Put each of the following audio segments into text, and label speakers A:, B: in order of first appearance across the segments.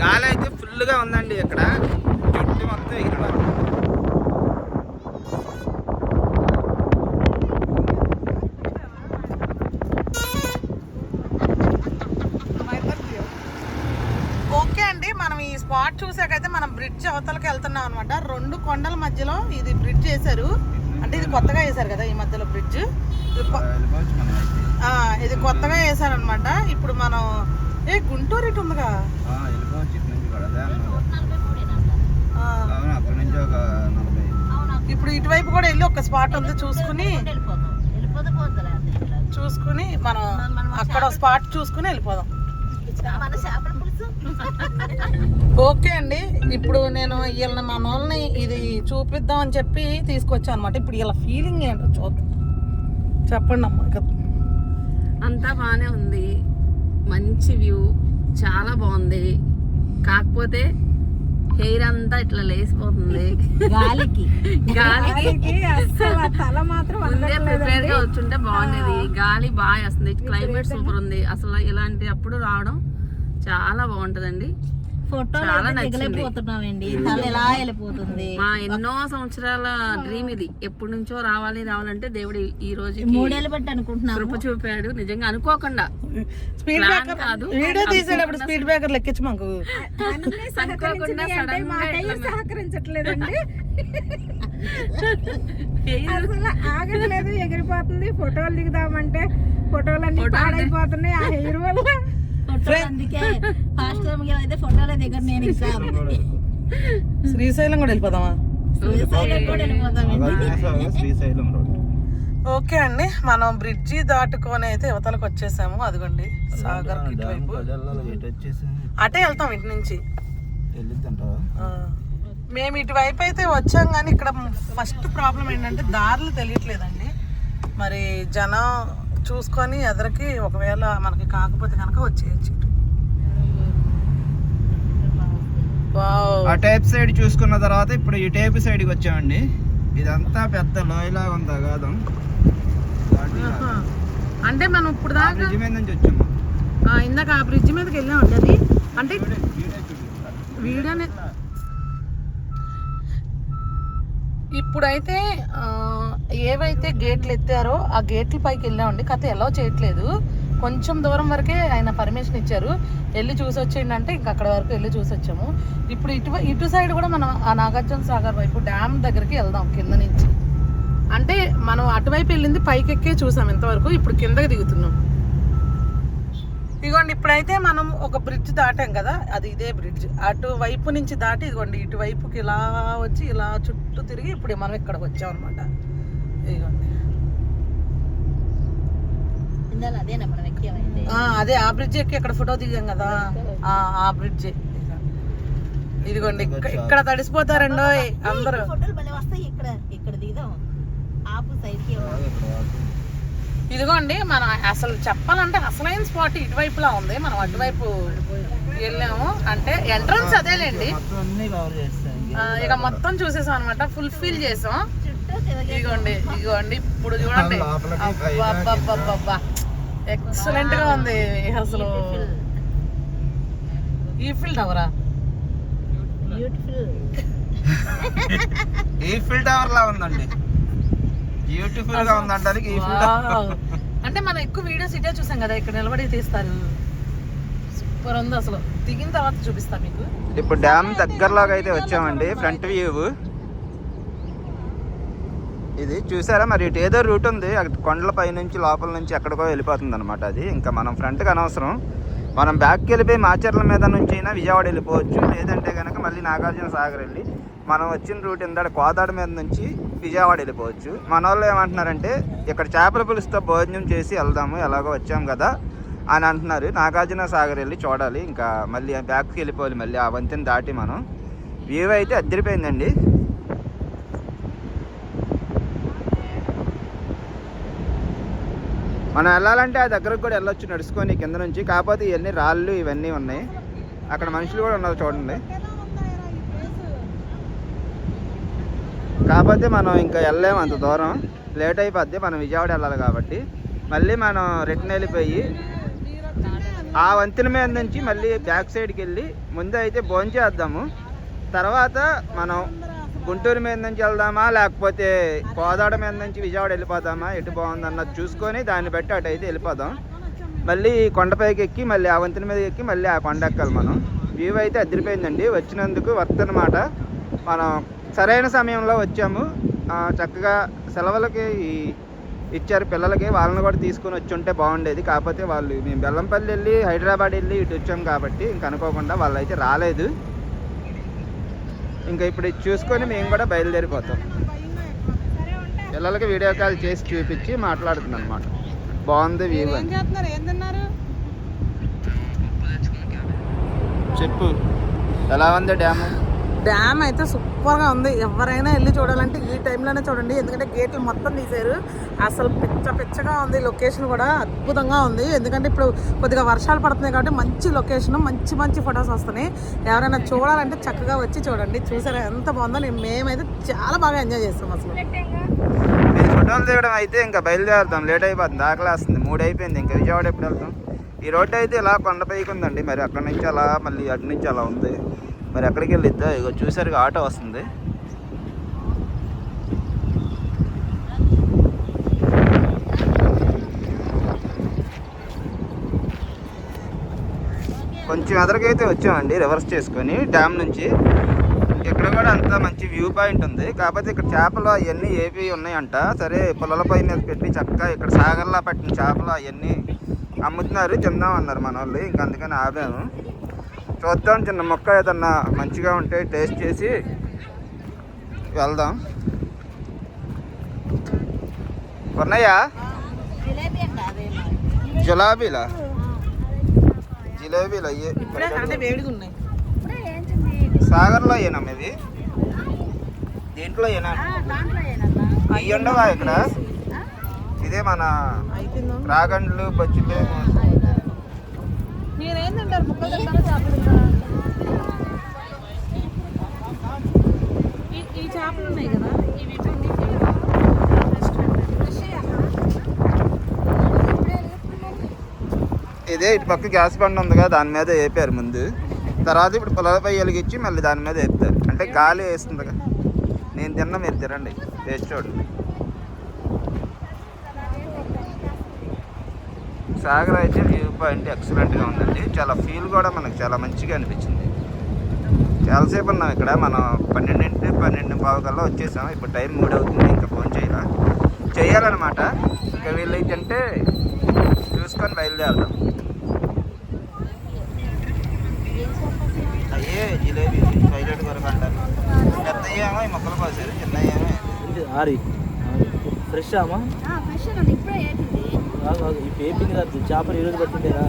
A: గాలి అయితే ఫుల్గా ఉందండి ఇక్కడ. చుట్టూ మొత్తం ఎగిరిపోతుంది
B: ఓకే అండి మనం ఈ స్పాట్ చూసాకైతే మనం బ్రిడ్జ్ అవతలకి వెళ్తున్నాం అనమాట రెండు కొండల మధ్యలో ఇది బ్రిడ్జ్ చేశారు అంటే ఇది కొత్తగా వేశారు కదా ఈ మధ్యలో బ్రిడ్జ్? ఇది కొత్తగా వేశారనమాట ఇప్పుడు మనం ఏ గుంటూరు ఇటు ఉందిగా
A: ఆ, వెళ్ళిపోవచ్చు ఇటు నుంచి కూడా అదే అన్నారు.
B: ఆ,
A: అవును అక్కడ నుంచి ఒక నలభై
B: ఇప్పుడు ఇటువైపు కూడా వెళ్ళి ఒక స్పాట్ ఉంది చూసుకుని చూసుకుని మనం అక్కడ స్పాట్ చూసుకుని వెళ్ళిపోదాం.
C: మన చేపల పులుసు.
B: ఓకే అండి ఇప్పుడు నేను వీళ్ళని మన వాళ్ళని ఇది చూపిద్దాం అని చెప్పి తీసుకొచ్చాను అనమాట ఇప్పుడు వీళ్ళ ఫీలింగ్ ఏంటో చూద్దాం. చెప్పండి అమ్మ ఇక.
D: అంతా బాగానే ఉంది. మంచి వ్యూ చాలా బాగుంది. కాకపోతే హెయిర్ అంతా ఇట్లా లేసిపోతుంది.
C: గాలికి.
D: గాలికి.
C: అసలు తల మాత్రం
D: ముందే ప్రిపేర్గా వచ్చుంటే బాగుండేది. గాలి బాగా వస్తుంది. క్లైమేట్ సూపర్ ఉంది. అసలు ఇలాంటి అప్పుడు రావడం చాలా బాగుంటదండి.
C: ఫోటోలు తల ఎలా వెళ్ళిపోతుంది?
D: మా ఎన్నో సంవత్సరాల డ్రీమ్ ఇది. ఎప్పటి నుంచో రావాలి రావాలంటే దేవుడు ఈ రోజు
C: మూడేళ్ళు బట్టి అనుకుంటున్నాము.
D: కృప చూపాడు. నిజంగా అనుకోకుండా.
B: స్పీడ్ బ్రేకర్
D: కాదు.
B: వీడియో తీసేటప్పుడు స్పీడ్ బ్రేకర్ లెక్కించి మాకు.
D: అనుకోకుండా సడన్గా ఇట్లా
E: సహకరించట్లేదండి. అసలు ఆగట్లేదు ఎగిరిపోతుంది. ఫోటోలు దిగుదామంటే ఫోటోలు అన్ని
D: ఫోటోలు
E: పాడైపోతున్నాయి. ఆ హెయిర్ వల్ల
C: ఫోటోలు అందుకే ఫాస్ట్ అయితే ఫోటోల దగ్గర నేను
B: శ్రీశైలం కూడా వెళ్ళిపోదామా?
C: శ్రీశైలం కూడా వెళ్ళిపోతామండి
A: శ్రీశైలం రోడ్.
B: ఓకే అండి మనం బ్రిడ్జి దాటుకొని అయితే యువతలకు వచ్చేసాము. అదిగోండి సాగర్ అటే వెళ్తాం ఇటు నుంచి. మేము ఇటువైపు అయితే వచ్చాం కానీ ఇక్కడ ఫస్ట్ ప్రాబ్లం ఏంటంటే దారులు తెలియట్లేదండి. మరి జనం చూసుకొని ఎదరికి ఒకవేళ మనకి కాకపోతే కనుక వచ్చేయచ్చు.
A: ఆ టైప్ సైడ్ చూసుకున్న తర్వాత ఇప్పుడు ఈ టైప్ సైడ్కి వచ్చామండి. ఇదంతా పెద్ద లోయలాగా ఉంది అగాధం.
B: అంటే మనం ఇప్పుడు దాకా
A: బ్రిడ్జ్ మీద నుంచి వచ్చాము.
B: ఆ, ఇందాక ఆ బ్రిడ్జ్ మీదకి వెళ్ళామండి అది. అంటే వీడియోనే ఇప్పుడైతే ఏవైతే గేట్లు ఎత్తారో ఆ గేట్ల పైకి వెళ్ళామండి. కథ ఎలా చేయట్లేదు. కొంచెం దూరం వరకే ఆయన పర్మిషన్ ఇచ్చారు. వెళ్ళి చూసి వచ్చేయండి అంటే ఇంక అక్కడ వరకు వెళ్ళి చూసి వచ్చాము ఇప్పుడు ఇటు ఇటు సైడ్ కూడా మనం ఆ నాగార్జున సాగర్ వైపు డ్యామ్ దగ్గరికి వెళ్దాం కింద నుంచి. అంటే మనం అటువైపు వెళ్ళింది పైకెక్కే చూసాం ఇంతవరకు. ఇప్పుడు కిందకి దిగుతున్నాం. ఇదిగోండి ఇప్పుడైతే మనం ఒక బ్రిడ్జ్ దాటాం కదా అది ఇదే బ్రిడ్జ్ అటు వైపు నుంచి దాటి ఇదిగోండి ఇటువైపుకి ఇలా వచ్చి ఇలా చుట్టూ తిరిగి ఇప్పుడు మనం ఇక్కడికి వచ్చాం అనమాట ఇదిగోండి.
C: ఇందాక అదేనా మనం ఎక్కామండి
B: ఆ, అదే ఆ బ్రిడ్జ్ ఎక్కి ఇక్కడ ఫోటో దిగాం కదా. ఆ, ఆ బ్రిడ్జ్ ఇదిగోండి ఇక్క- ఇక్కడ తడిసిపోతారండో అందరూ.
C: ఫోటోలు భలే వస్తాయి ఇక్కడ ఇక్కడ దిగుదాం. ఆపు సైడ్కి
B: ఇదిగోండి మనం అసలు చెప్పాలంటే అసలైన స్పాట్ ఇటువైపులా ఉంది. మనం అటువైపు వెళ్ళాము. అంటే ఎంట్రన్స్ అదేలేండి. ఇక మొత్తం చూసేసాం అనమాట ఫుల్ఫిల్ చేసాం. ఇదిగోండి ఇదిగోండి. ఇప్పుడు చూడండి. ఎక్సలెంట్గా ఉంది. అసలు ఈఫిల్ టవరా
C: బ్యూటిఫుల్
A: ఈఫిల్ టవర్ లా ఉందండి. బ్యూటిఫుల్గా ఉందంటానికి
B: అంటే మనం ఎక్కువ వీడియోస్ ఇటే చూసాం కదా ఇక్కడ నిలబడి తీస్తారు. సూపర్ ఉంది అసలు. దిగిన తర్వాత చూపిస్తా మీకు.
A: ఇప్పుడు డ్యామ్ దగ్గరలోకి అయితే వచ్చామండి ఫ్రంట్ వ్యూ. ఇది చూసారా? మరి ఇటు ఏదో రూట్ ఉంది. అక్కడ కొండల పై నుంచి లోపల నుంచి ఎక్కడికో వెళ్ళిపోతుంది అనమాట అది. ఇంకా మనం ఫ్రంట్కి అనవసరం. మనం బ్యాక్కి వెళ్ళిపోయి మాచర్ల మీద నుంచి అయినా విజయవాడ వెళ్ళిపోవచ్చు. లేదంటే కనుక మళ్ళీ నాగార్జున సాగర్ వెళ్ళి మనం వచ్చిన రూట్ ఇందాడ కోదాడ మీద నుంచి విజయవాడ వెళ్ళిపోవచ్చు. మన వాళ్ళు ఏమంటున్నారంటే ఇక్కడ చేపల పులుసుతో భోజనం చేసి వెళ్దాము ఎలాగో వచ్చాం కదా అని అంటున్నారు. నాగార్జున సాగర్ వెళ్ళి చూడాలి. ఇంకా మళ్ళీ బ్యాక్కి వెళ్ళిపోవాలి మళ్ళీ ఆ వంతెన దాటి మనం. వ్యూ అయితే అద్దరిపోయిందండి. మనం వెళ్ళాలంటే ఆ దగ్గరకు కూడా వెళ్ళొచ్చు నడుచుకొని కింద నుంచి. కాకపోతే ఇవన్నీ రాళ్ళు ఇవన్నీ ఉన్నాయి. అక్కడ మనుషులు కూడా ఉన్నారు చూడండి. కాకపోతే మనం ఇంకా వెళ్ళలేము అంత దూరం. లేట్ అయిపోద్ది మనం విజయవాడ వెళ్ళాలి కాబట్టి. మళ్ళీ మనం రిటర్న్ వెళ్ళిపోయి ఆ వంతెన మీద నుంచి మళ్ళీ బ్యాక్ సైడ్కి వెళ్ళి ముందే అయితే భోంచేద్దాము. తర్వాత మనం గుంటూరు మీద నుంచి వెళ్దామా లేకపోతే కోదాడ మీద నుంచి విజయవాడ వెళ్ళిపోతామా ఎటు బాగుంది అన్నది చూసుకొని దాన్ని బట్టి అటు అయితే వెళ్ళిపోదాం. మళ్ళీ కొండపైకి ఎక్కి మళ్ళీ ఆ వంతెన మీద ఎక్కి మళ్ళీ ఆ కొండ ఎక్కాలి మనం. వ్యూ అయితే అదిరిపోయిందండి. వచ్చినందుకు వర్త్ అనమాట మనం సరైన సమయంలో వచ్చాము. చక్కగా సెలవులకి ఇచ్చారు పిల్లలకి. వాళ్ళని కూడా తీసుకొని వచ్చి ఉంటే బాగుండేది. కాకపోతే వాళ్ళు మేము బెల్లంపల్లి వెళ్ళి హైదరాబాద్ వెళ్ళి ఇటు వచ్చాం కాబట్టి ఇంక అనుకోకుండా వాళ్ళు అయితే రాలేదు. ఇంకా ఇప్పుడు ఇది చూసుకొని మేము కూడా బయలుదేరిపోతాం. పిల్లలకి వీడియో కాల్ చేసి చూపించి మాట్లాడుతున్నాను అనమాట బాగుంది వ్యూ చెప్పు. ఎలా ఉంది డ్యాము?
B: డ్యామ్ అయితే సూపర్గా ఉంది. ఎవరైనా వెళ్ళి చూడాలంటే ఈ టైంలోనే చూడండి. ఎందుకంటే గేట్లు మొత్తం తీశారు. అసలు పిచ్చ పిచ్చగా ఉంది లొకేషన్ కూడా. అద్భుతంగా ఉంది. ఎందుకంటే ఇప్పుడు కొద్దిగా వర్షాలు పడుతున్నాయి కాబట్టి మంచి లొకేషన్ మంచి మంచి ఫొటోస్ వస్తున్నాయి. ఎవరైనా చూడాలంటే చక్కగా వచ్చి చూడండి. చూసారా ఎంత బాగుందో. నేను మేమైతే చాలా బాగా ఎంజాయ్ చేస్తాం అసలు.
A: ఫోటోలు తీయడం అయితే ఇంకా బయలుదేరుతాం. లేట్ అయిపోతుంది. ఆకలేస్తుంది మూడు అయిపోయింది. ఇంకా విజయవాడ ఎప్పుడు వెళ్తాం? ఈ రోడ్డు అయితే ఇలా కొండపైకి ఉందండి. మరి అక్కడ నుంచి అలా మళ్ళీ అటు నుంచి అలా ఉంది. మరి ఎక్కడికి వెళ్ళిద్దా ఇగో చూసారు ఆటో వస్తుంది. కొంచెం ఎదరికైతే వచ్చామండి రివర్స్ చేసుకొని డ్యామ్ నుంచి. ఇక్కడ కూడా అంత మంచి వ్యూ పాయింట్ ఉంది. కాకపోతే ఇక్కడ చేపలు అవన్నీ ఏపీ ఉన్నాయంట. సరే పుల్లలపై మీద పెట్టి చక్కగా ఇక్కడ సాగర్లా పట్టిన చేపలు అవన్నీ అమ్ముతున్నారు తిందామన్నారు మన వాళ్ళు ఇంకా అందుకని ఆపాము చూద్దాం చిన్న మొక్క ఏదన్నా మంచిగా ఉంటే టేస్ట్ చేసి వెళ్దాం. ఉన్నాయా
C: జిలేబీ అంట అదేమో
A: జిలాబీలా జిలేబీలు అయ్యే సాగర్లో అయ్యేనా ఇది దీంట్లో అయ్యేనా అయ్యి ఉండవా ఇక్కడ? ఇదే మన రాగండ్లు బొచ్చులు
B: మీరేం తింటారు ముక్కలు తింటారా చేపలు తింటారా ఈ- చేపలు ఉన్నాయి కదా ఇవి
A: ఇదే ఇటు పక్క గ్యాస్ బండ ఉంది కదా దాని మీద వేపారు ముందు. తర్వాత ఇప్పుడు పొలాలపై వెలిగించి మళ్ళీ దాని మీద వేపుతారు. అంటే గాలి వేస్తుంది కదా. నేను తిన్నా మీరు తినండి. వేసి చూడండి. సాగర్ అయితే పాయింట్ ఎక్సలెంట్గా ఉందండి. చాలా ఫీల్ కూడా మనకు చాలా మంచిగా అనిపించింది. చాలాసేపు ఉన్నాం ఇక్కడ. మనం పన్నెండింటి పన్నెండు పావు కల్లా వచ్చేసాం. ఇప్పుడు టైం మూడు అవుతుంది ఇంకా ఫోన్ చేయాలా. చేయాలన్నమాట. ఇంకా వీళ్ళైతే అంటే చూసుకొని బయలుదేరదాం. అయ్యే జిలేబీ పైలట్ కొరకు అంటారు. పెద్ద ఏమో ఈ మొక్కలు పోసారు చిన్న ఏమో
F: ఆరి? ఫ్రెష్ అమ్మా ఈ పేపింగ్ రాదు చేపలు ఈరోజు పట్టిండేరా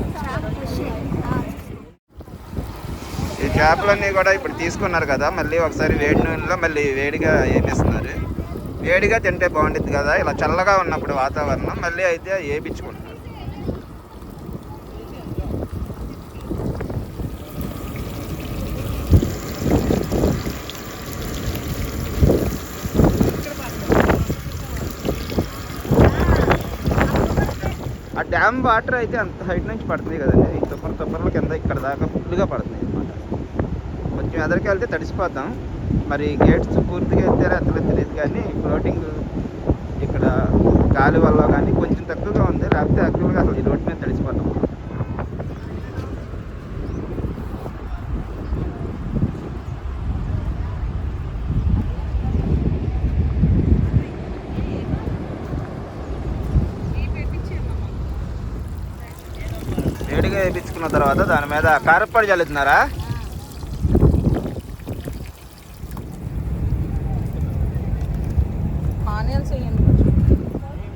A: ఈ చేపలన్నీ కూడా ఇప్పుడు తీసుకున్నారు కదా మళ్ళీ ఒకసారి వేడి నూనెలో మళ్ళీ వేడిగా వేపిస్తున్నారు. వేడిగా తింటే బాగుంటుంది కదా ఇలా చల్లగా ఉన్నప్పుడు వాతావరణం మళ్ళీ అయితే వేయించుకుంటాం ఆ డ్యామ్ వాటర్ అయితే అంత హైట్ నుంచి పడుతుంది కదండి. ఈ తుప్పర తుప్పర్ల కింద ఇక్కడ దాకా ఫుల్గా పడుతుంది అనమాట కొంచెం ఎదరికి వెళ్తే తడిసిపోతాం. మరి గేట్స్ పూర్తిగా ఎత్తారా అసలు తెలియదు కానీ ఫ్లోటింగ్ ఇక్కడ గాలి వల్ల కానీ కొంచెం తక్కువగా ఉంది. లేకపోతే యాక్చువల్గా అసలు ఈ రోడ్డు మీద తడిసిపోతాం వేడిగా వేయించుకున్న తర్వాత దాని మీద కారప్పొడి చల్లుతున్నారా
B: ఆనియన్స్ వేయండి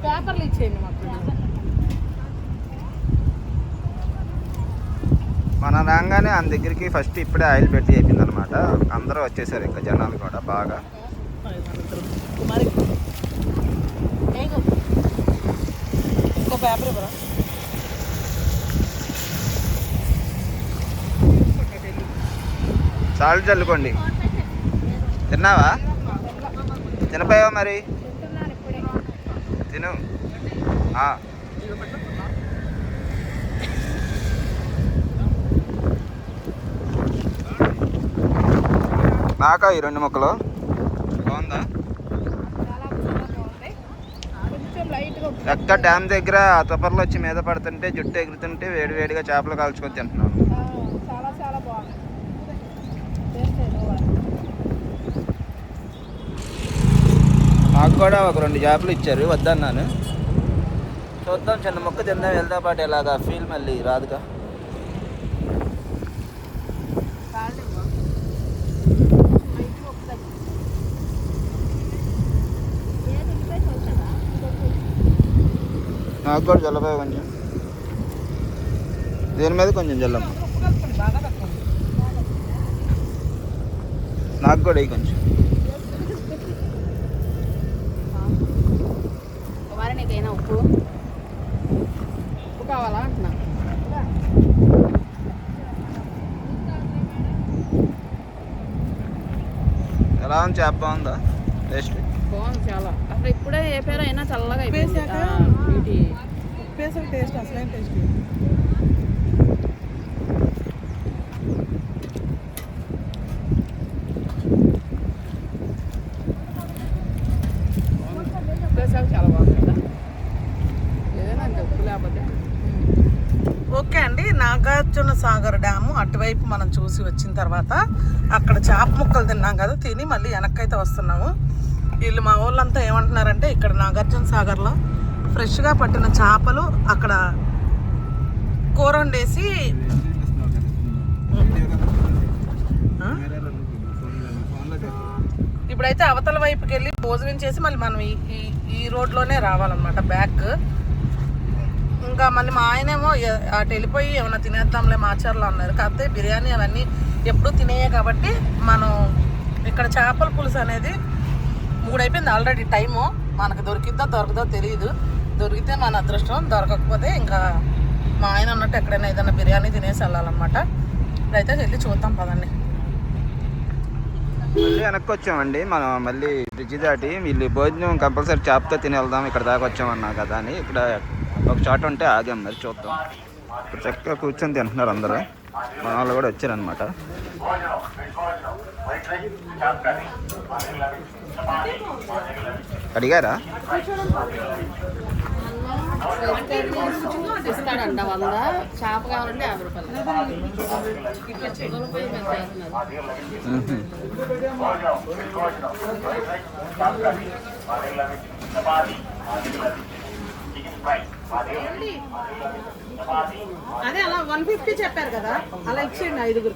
B: పేపర్లు ఇచ్చేయండి మాకు
A: మన రాగానే ఆయన దగ్గరికి ఫస్ట్ ఇప్పుడే ఆయిల్ పెట్టి అయిపోయింది అనమాట అందరూ వచ్చేసారు ఇంకా జనాలు కూడా బాగా.
B: ఇంకో పేపర్ ఇవ్వరా?
A: సాల్ట్ చల్లుకోండి. తిన్నావా? తినపోయావా మరి? తిను. బాగా ఈ రెండు మొక్కలు. బాగుందా? ఎక్క డ్యామ్ దగ్గర తుపర్లు వచ్చి మీద పడుతుంటే జుట్టు ఎగురుతుంటే వేడి వేడిగా చేపలు కాల్చుకొని తింటున్నాను. నాకు కూడా ఒక రెండు చేపలు ఇచ్చారు వద్దన్నాను. చూద్దాం చిన్న మొక్క తిందాం వెళ్దా పాటు ఎలాగా ఫీల్ మళ్ళీ రాదుగా. నాకు కూడా జల్లపాయ కొంచెం. దీని మీద కొంచెం జల్లమ్మ నాకు కూడా కొంచెం.
D: నీకైనా ఉప్పు. ఉప్పు కావాలా అంటున్నా?
A: ఎలా ఉంది చేప బాగుందా? టేస్ట్?
D: బాగుంది చాలా. అసలు ఇప్పుడే ఏ పేరు అయినా చల్లగా అయిపోయింది.
B: టేస్ట్ అసలేం టేస్ట్
D: ఉప్పేసాక చాలా బాగుంది కదా ఏదైనా అంతే ఉప్పు లేకపోతే
B: ఓకే అండి నాగార్జున సాగర్ అటువైపు మనం చూసి వచ్చిన తర్వాత అక్కడ చేప ముక్కలు తిన్నాం కదా తిని మళ్ళీ వెనక్కి అయితే వస్తున్నాము. వీళ్ళు మా వాళ్ళంతా ఏమంటున్నారంటే ఇక్కడ నాగార్జున సాగర్లో ఫ్రెష్గా పట్టిన చేపలు అక్కడ కూర వండేసి ఇప్పుడైతే అవతల వైపుకి వెళ్ళి భోజనం చేసి మళ్ళీ మనం ఈ- ఈ రోడ్లోనే రావాలన్నమాట బ్యాక్. ఇంకా మళ్ళీ మా ఆయనేమో అటు వెళ్ళిపోయి ఏమైనా తినేద్దాంలే మాచారులో అన్నారు. కాకపోతే బిర్యానీ అవన్నీ ఎప్పుడూ తినేయే కాబట్టి మనం ఇక్కడ చేపల పులుసు అనేది మూడు అయిపోయింది ఆల్రెడీ టైము. మనకు దొరికిద్దో దొరకదో తెలియదు దొరికితే మన అదృష్టం దొరకకపోతే ఇంకా మా ఆయన అన్నట్టు ఎక్కడైనా ఏదైనా బిర్యానీ తినేసి వెళ్ళాలన్నమాట. ఇప్పుడైతే వెళ్ళి చూద్దాం పదండి.
A: మళ్ళీ వెనక్కి వచ్చామండి. మనం మళ్ళీ బ్రిడ్జి దాటి వీళ్ళు భోజనం కంపల్సరీ చేపతో తిని వెళ్దాం. ఇక్కడ దాకా వచ్చామన్నా కదా అని. ఇక్కడ ఒక చోట ఉంటే ఆగాం మరి చూద్దాం. ఇప్పుడు చక్కగా కూర్చొని తింటున్నారు అందరూ. మన వాళ్ళు కూడా వచ్చారనమాట అడిగారా?
D: ఇస్తాడంట వంద చేప కావాలంటే యాభై రూపాయలు ఇట్లా చెరువులు పోయి మేము
B: అదే అలా వన్ ఫిఫ్టీ చెప్పారు కదా. అలా ఇచ్చేయండి ఐదుగురు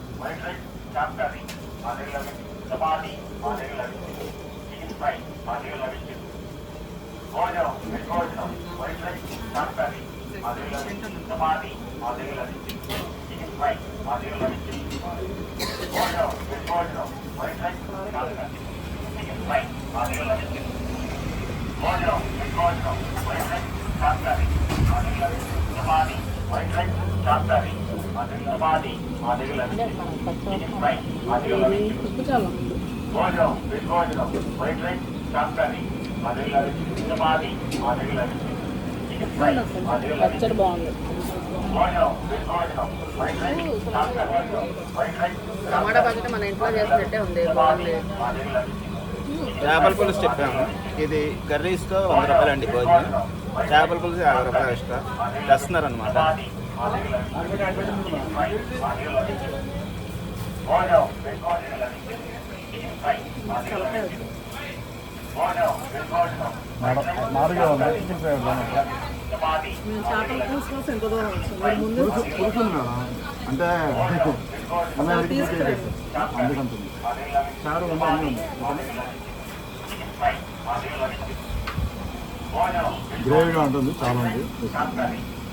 F: சாப்டரி Madurai eleventh சபாதி Madurai
A: eleventh six five Madurai eleventh கோஜம் மெட்ரோஜம்
B: ஒயிட் லைட் சாப்டரி Madurai eleventh சபாதி Madurai
A: eleventh six five Madurai eleventh கோஜம் மெட்ரோஜம் ஒயிட்
B: லைட் சாப்டரி சிக்ஸ் ஃபைவ்
A: மதுரை லெவன்த்து கோஜம்
B: மெட்ரோஜம் ஒயிட்
D: லைட் சாப்டரி மதுரை லெவன்த்து சபாதி ஒயிட் லைட் சாப்டரி மதுரை சபாதி రైస్ బాగుంది టమాటా పచ్చడి మన ఇంట్లో చేసినట్టే ఉంది బాగుంది
A: చేపల పులుసు చెప్పాము. ఇది కర్రీస్తో వంద రూపాయలు అండి భోజనం. చేపల పులుసు యాభై రూపాయలు ఎక్స్ట్రా. తెస్తున్నారు అనమాట
B: మేము చేపల పులుసు కోసం ఎంత దూరం వచ్చాం మీరు ముందు
G: అంటే అందుకంటుంది చారు ఉంది అన్నీ ఉంది గ్రేవీగా ఉంటుంది చాలా ఉంది చికెన్ ఉంటుంది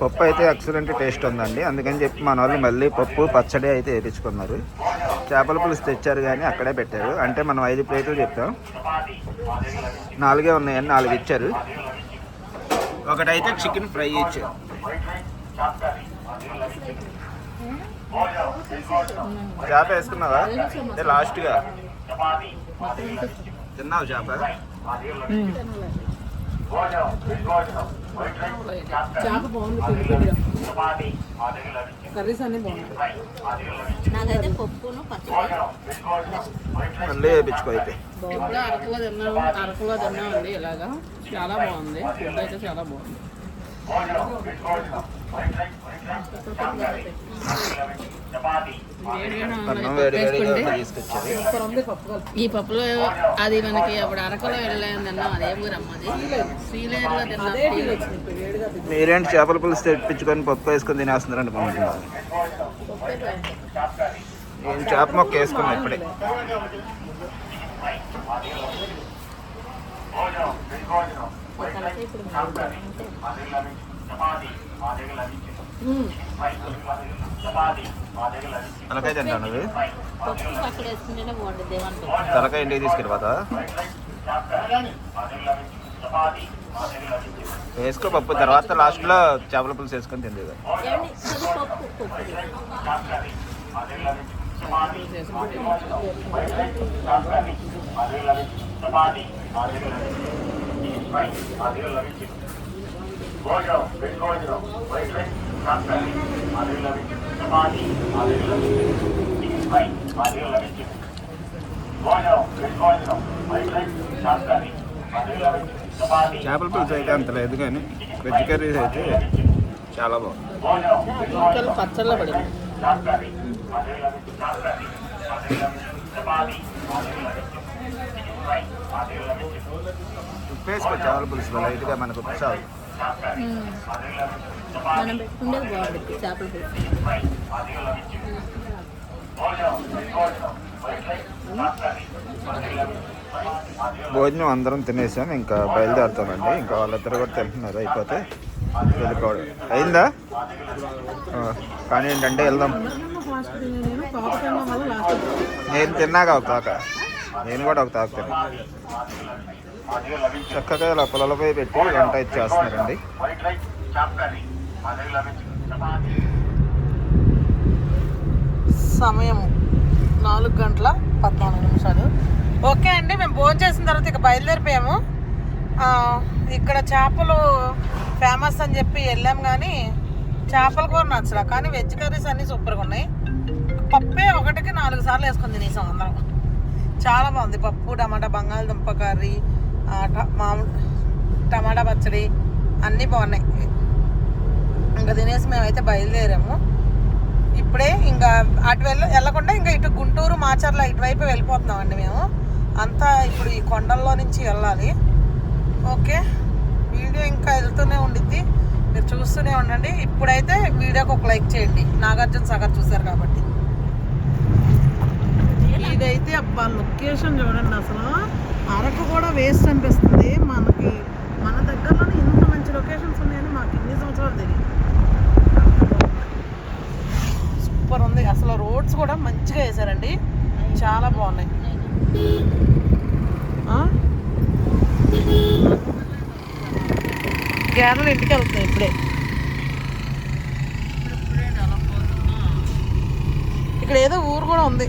A: పప్పు అయితే ఎక్సలెంట్ టేస్ట్ ఉందండి. అందుకని చెప్పి మన వాళ్ళు మళ్ళీ పప్పు పచ్చడి అయితే వేయించుకున్నారు చేపల పులుసు తెచ్చారు కానీ అక్కడే పెట్టారు. అంటే మనం ఐదు ప్లేట్లు చెప్తాం నాలుగే ఉన్నాయని నాలుగు ఇచ్చారు. ఒకటైతే చికెన్ ఫ్రై ఇచ్చారు. చేప వేసుకున్నావా? అంటే లాస్ట్గా. తిన్నావు చేప?
B: చేప బాగుంది కర్రీస్ అన్నీ బాగున్నాయి.
C: నాకైతే పప్పును పచ్చడి.
A: మళ్ళీ వేయించుకో అయితే.
D: ఇప్పుడు అరకులో తిన్నాము అరకులో తిన్నామండి ఇలాగా. చాలా బాగుంది. ఫుడ్ అయితే చాలా బాగుంది.
A: అన్నం
D: ఈ పప్పులో అది మనకి అప్పుడు అరకులో వెళ్ళాము తిన్నాం అదే ఊరమ్మ అది శ్రీలేరులో తిన్నాం
B: అదే టీ వచ్చింది ఇప్పుడు వేడిగా తిని
A: మీరేంటి చేపల పులుసు తెప్పించుకొని పప్పు వేసుకొని తినేస్తున్నారండి బాగుంటున్నారు నేను చేప మొక్క వేసుకున్నా ఇప్పుడే. తలకాయ తింటాను నువ్వు? తలకాయ ఇంటికి తీసుకెళ్ళిపోతా వేసుకో పప్పు. తర్వాత లాస్ట్లో చేపల పులుసు వేసుకొని చేపల పులుసు అయితే అంత లేదు కానీ వెజ్ కర్రీస్ అయితే చాలా బాగుంది
D: పచ్చళ్ళ పడింది
A: ఉప్పు వేసుకో చేపల పులుసులో లైట్గా మనకు చాలు.
C: మనం పెట్టుకుంటే బాగుంటుంది చేపల
A: భోజనం అందరం తినేసాం ఇంకా బయలుదేరుతామండి. ఇంకా వాళ్ళిద్దరు కూడా తింటున్నారు అయిపోతే వెళ్ళిపోవడం. అయిందా? కానీ ఏంటంటే వెళ్దాం.
B: నేను
A: తిన్నాక ఒక తాక నేను కూడా ఒక తాక తిన్నా. చక్కగా ఇలా పొలాలపై పెట్టి వంట ఇచ్చేస్తున్నారండి.
B: సమయం నాలుగు గంటల పద్నాలుగు నిమిషాలు. ఓకే అండి మేము భోజనం చేసిన తర్వాత ఇక బయలుదేరిపోయాము. ఇక్కడ చేపలు ఫేమస్ అని చెప్పి వెళ్ళాం కానీ చేపల కూర నచ్చరా కానీ వెజ్ కర్రీస్ అన్నీ సూపర్గా ఉన్నాయి. పప్పే ఒకటికి నాలుగు సార్లు వేసుకుంది నీ అందరం చాలా బాగుంది. పప్పు టమాటా బంగాళదుంప కర్రీ మామూలు టమాటా పచ్చడి అన్నీ బాగున్నాయి. ఇంకా తినేసి మేమైతే బయలుదేరాము. ఇప్పుడే ఇంకా అటు వెళ్ళ వెళ్ళకుండా ఇంకా ఇటు గుంటూరు మాచర్ల ఇటువైపు వెళ్ళిపోతున్నామండి మేము. అంతా ఇప్పుడు ఈ కొండల్లో నుంచి వెళ్ళాలి. ఓకే. వీడియో ఇంకా వెళ్తూనే ఉండిద్ది. మీరు చూస్తూనే ఉండండి. ఇప్పుడైతే వీడియోకి ఒక లైక్ చేయండి. నాగార్జున సాగర్ చూశారు కాబట్టి. ఇదైతే అబ్బా లొకేషన్ చూడండి అసలు. అరకు కూడా వేస్ట్ అనిపిస్తుంది. మనకి మన దగ్గరలోనే ఇంత మంచి లొకేషన్స్ ఉన్నాయని మాకు ఇన్ని సంవత్సరాలు తెలియదు. సూపర్ ఉంది. అసలు రోడ్స్ కూడా మంచిగా వేసారండి చాలా బాగున్నాయి. ఆ? ఇంటికి వెళ్తున్నాయి ఇప్పుడే. ఇక్కడ ఏదో ఊరు కూడా ఉంది.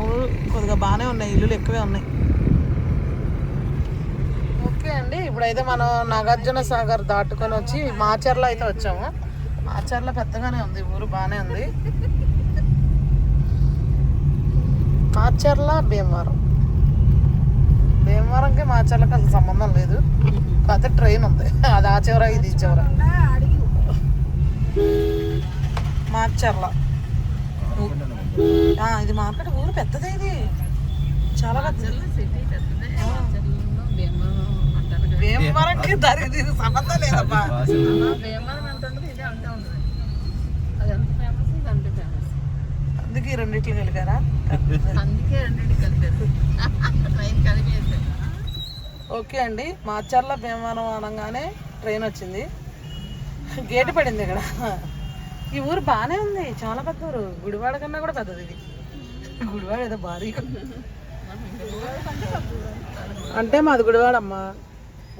B: ఊరు కొద్దిగా బాగానే ఉన్నాయి. ఇల్లులు ఎక్కువే ఉన్నాయి. ఓకే అండి. ఇప్పుడైతే మనం నాగార్జున సాగర్ దాటుకొని వచ్చి మాచర్ల అయితే వచ్చాము. మాచర్ల పెద్దగానే ఉంది. ఊరు బాగానే ఉంది. మాచర్ల భీమవరం? భీమవరంకి మాచర్లకి అసలు సంబంధం లేదు. కాకపోతే ట్రైన్ ఉంది. అది ఆ చివర ఇది చివర. మాచర్ల ఇది మార్కెట్ ఊరు పెద్దదే ఇది. చాలా పెద్దది. భీమవరంకి సంబంధం లేదమ్మా.
D: భీమవరం ఎంత ఉంటుంది ఇదే అంతే ఉంటుంది అది ఎంత ఫేమస్ ఇది అంతే ఫేమస్
B: అందుకే రెండిట్లు కలిగారా?
D: అందుకే రెండింటి కలిపారు ట్రైన్ కలిపేసారు
B: ఓకే అండి మాచర్ల భీమవరం అనగానే ట్రైన్ వచ్చింది. గేటు పడింది ఇక్కడ. ఈ ఊరు బాగానే ఉంది చాలా పెద్ద ఊరు. గుడివాడ కన్నా కూడా పెద్దది ఇది. గుడివాడ ఏదో భారీ. అంటే మాది గుడివాడ అమ్మా.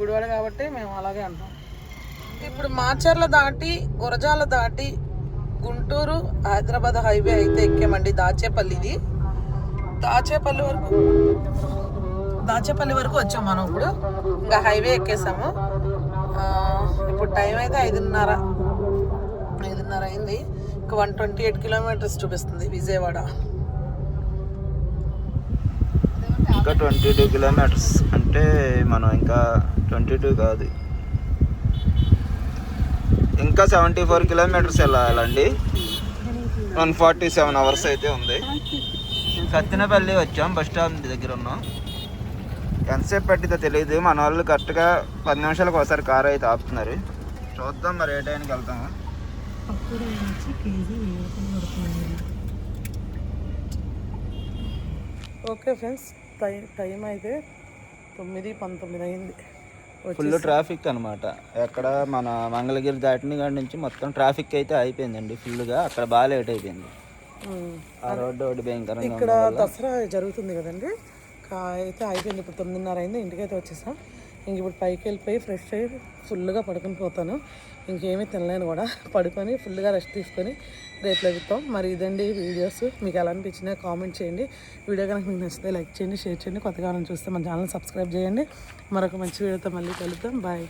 B: గుడివాడ కాబట్టి మేము అలాగే అంటాం. ఇప్పుడు మాచర్ల దాటి గురజాల దాటి గుంటూరు హైదరాబాద్ హైవే అయితే ఎక్కామండి. దాచేపల్లి ఇది. దాచేపల్లి వరకు దాచేపల్లి వరకు వచ్చాం మనం ఇప్పుడు. ఇంకా హైవే ఎక్కేసాము. ఇప్పుడు టైం అయితే ఐదున్నర. ఐదున్నర అయింది. ఇంకా వన్ ట్వంటీ ఎయిట్ కిలోమీటర్స్ చూపిస్తుంది విజయవాడ.
A: ఇంకా ట్వంటీ టూ కిలోమీటర్స్. అంటే మనం ఇంకా ట్వంటీ టూ కాదు. ఇంకా సెవెంటీ ఫోర్ కిలోమీటర్స్ వెళ్ళాలండి. వన్ ఫార్టీ సెవెన్ అవర్స్ అయితే ఉంది. సత్తినపల్లి వచ్చాం బస్ స్టాండ్ దగ్గర ఉన్నాం. ఎంతసేపు పట్టిందో తెలియదు మన వాళ్ళు కరెక్ట్గా పది నిమిషాలకు ఒకసారి కార్ అయితే ఆపుతున్నారు. చూద్దాం మరి ఏ టైంకి వెళ్తాము
B: ఓకే ఫ్రెండ్స్ టైం టైం అయితే తొమ్మిది పంతొమ్మిది అయింది.
A: ఫుల్ ట్రాఫిక్ అనమాట ఎక్కడ మన మంగళగిరి దాటిన కాడి నుంచి మొత్తం ట్రాఫిక్ అయితే అయిపోయిందండి ఫుల్గా. అక్కడ బాగా లేట్ అయిపోయింది. ఆ రోడ్డు ఒకటి భయంకరంగా
B: ఇక్కడ. దసరా జరుగుతుంది కదండి. అయితే అయిపోయింది. ఇప్పుడు తొమ్మిదిన్నర అయింది. ఇంటికైతే వచ్చేసాం. ఇంక ఇప్పుడు పైకి వెళ్ళిపోయి ఫ్రెష్ అయ్యి ఫుల్గా పడుకొని పోతాను. ఇంకేమీ తినలేను కూడా. పడుకొని ఫుల్గా రెస్ట్ తీసుకొని రేపు లభిస్తాం మరి ఇదండి వీడియోస్. మీకు ఎలా అనిపించినా కామెంట్ చేయండి. వీడియో కనుక మీకు నచ్చితే లైక్ చేయండి షేర్ చేయండి. కొత్తగా మనం చూస్తే మన ఛానల్ సబ్స్క్రైబ్ చేయండి. మరొక మంచి వీడియోతో మళ్ళీ కలుద్దాం. బాయ్.